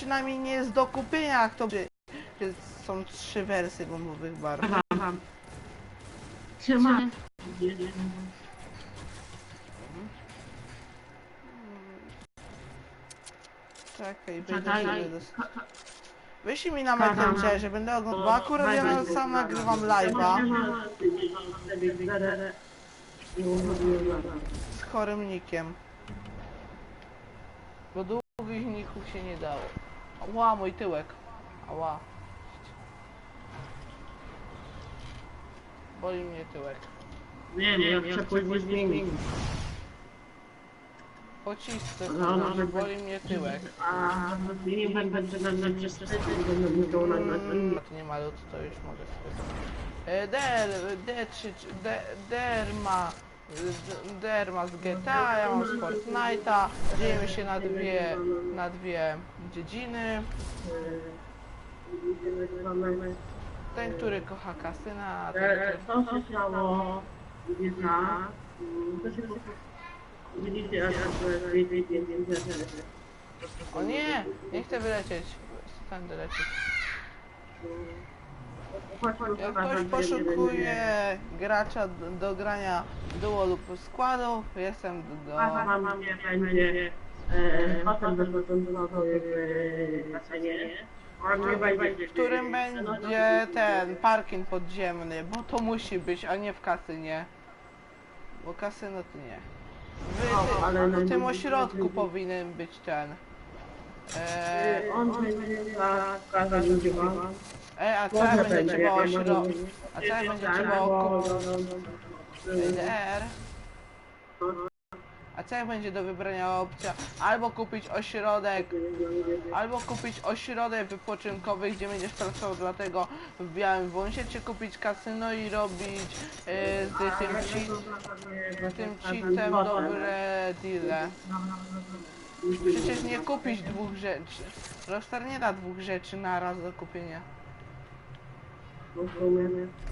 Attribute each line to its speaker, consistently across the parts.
Speaker 1: przynajmniej nie jest do kupienia, jak to by- że są trzy wersje gumowych barw.
Speaker 2: Aha, aha. Siema.
Speaker 1: Czekaj, będę
Speaker 2: Czekaj.
Speaker 1: sobie dos... Wyślij mi na. Messengerze, będę oglądał, bo akurat ja sam nagrywam live'a z chorym nikiem. Bo długich ników się nie dało. Ła, mój tyłek. Ała. Boli mnie tyłek.
Speaker 2: Nie, nie, ja przepływ zmienić.
Speaker 1: Pocisnę
Speaker 2: No, no,
Speaker 1: że
Speaker 2: no.
Speaker 1: boli mnie tyłek.
Speaker 2: A nie będę na mnie przestać, będę musiał na
Speaker 1: Mm, to nie ma lód, to już mogę sobie. E, Der, D3, D, Derma, D- Derma z GTA, ja mam z Fortnite'a, dzielimy się na dwie, na dwie dziedziny. Ten, który kocha kasyna, a ten, który...
Speaker 2: To się stało, nie zna. To się Widzicie, aż
Speaker 1: O nie, nie chcę wylecieć, chcę Jak ktoś poszukuje gracza do, do grania duo lub składów, jestem do...
Speaker 2: Mam nie będzie e, potem zaproponował w
Speaker 1: którym będzie ten parking podziemny, bo to musi być, a nie w kasynie. Bo kasyno to nie. W,
Speaker 2: ale
Speaker 1: w tym
Speaker 2: no-
Speaker 1: ośrodku powinien być ten. E,
Speaker 2: On będzie ludziom.
Speaker 1: E, a co będzie trzeba ośrodek? A co trzeba okupować? DR. A co jak będzie do wybrania opcja? Albo kupić ośrodek, albo kupić ośrodek wypoczynkowy, gdzie będziesz pracował dlatego w Białym Wąsie, czy kupić kasyno i robić e, z tym, cheat, z tym cheatem dobre deale. Przecież nie kupić dwóch rzeczy. Rockstar nie da dwóch rzeczy na raz do kupienia.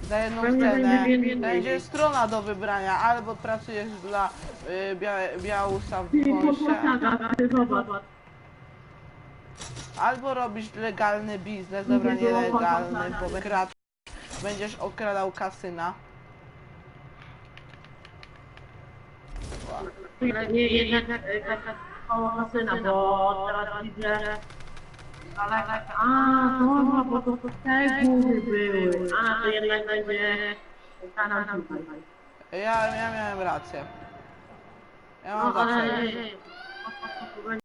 Speaker 1: Za jedną
Speaker 2: Pewnie
Speaker 1: cenę
Speaker 2: będzie więcej.
Speaker 1: będzie strona do wybrania, albo pracujesz dla y, Bia Białusa w Wąsie, albo robisz legalny biznes, dobra nielegalny, bo będziesz okradał kasyna.
Speaker 2: Nie, jednak e, taka koło kasyna, bo teraz widzę, ale a, no, bo to te góry były, a to jednak będzie kanał tutaj.
Speaker 1: Ja, ja miałem rację. Ja mam
Speaker 2: No, ale
Speaker 1: rację.